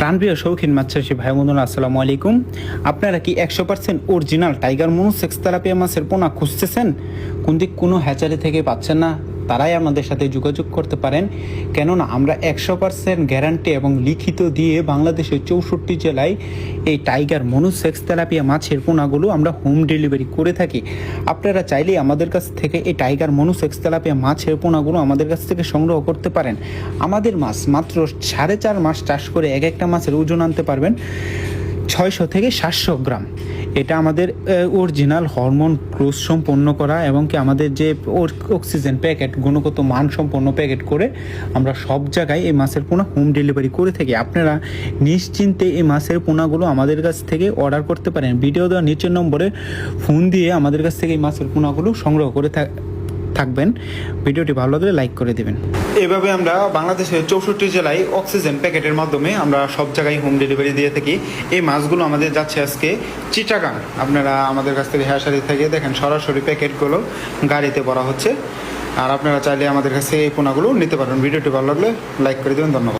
প্রাণপ্রিয় শৌখিন মাছ চাষি ভাই বন্ধুরা, আসসালামু আলাইকুম। আপনারা কি একশো percent original tiger monosex tilapia মাছের পোনা খুঁজতেছেন? কোন দিক কোনো হ্যাচারি থেকে পাচ্ছেন না? তারাই আমাদের সাথে যোগাযোগ করতে পারেন। কেননা আমরা একশো পার্সেন্ট গ্যারান্টি এবং লিখিত দিয়ে বাংলাদেশের চৌষট্টি জেলায় এই টাইগার মনুসেক্স তেলাপিয়া মাছের পোনাগুলো আমরা হোম ডেলিভারি করে থাকি। আপনারা চাইলেই আমাদের কাছ থেকে এই টাইগার মনুসেক্স তেলাপিয়া মাছের পোনাগুলো আমাদের কাছ থেকে সংগ্রহ করতে পারেন। আমাদের মাছ মাত্র সাড়ে চার মাস চাষ করে এক একটা মাছের ওজন আনতে পারবেন ছয়শো থেকে সাতশো গ্রাম। এটা আমাদের অরিজিনাল হরমোন ক্রোজ সম্পন্ন করা এবং কি আমাদের যে অক্সিজেন প্যাকেট গুণগত মান সম্পন্ন প্যাকেট করে আমরা সব জায়গায় এই মাছের পোনা হোম ডেলিভারি করে থাকি। আপনারা নিশ্চিন্তে এই মাছের পোনাগুলো আমাদের কাছ থেকে অর্ডার করতে পারেন। ভিডিও দেওয়া নিচের নম্বরে ফোন দিয়ে আমাদের কাছ থেকে এই মাছের পোনাগুলো সংগ্রহ করে থাক থাকবেন। ভিডিওটি ভালো লাগলে লাইক করে দেবেন। এভাবে আমরা বাংলাদেশের চৌষট্টি জেলায় অক্সিজেন প্যাকেটের মাধ্যমে আমরা সব জায়গায় হোম ডেলিভারি দিয়ে থাকি। এই মাছগুলো আমাদের যাচ্ছে আজকে চিটাগাং। আপনারা আমাদের কাছ থেকে হ্যাশারি থেকে দেখেন, সরাসরি প্যাকেটগুলো গাড়িতে ভরা হচ্ছে। আর আপনারা চাইলে আমাদের কাছে এই পোনাগুলো নিতে পারবেন ভিডিওটি ভালো লাগলে লাইক করে দেবেন। ধন্যবাদ।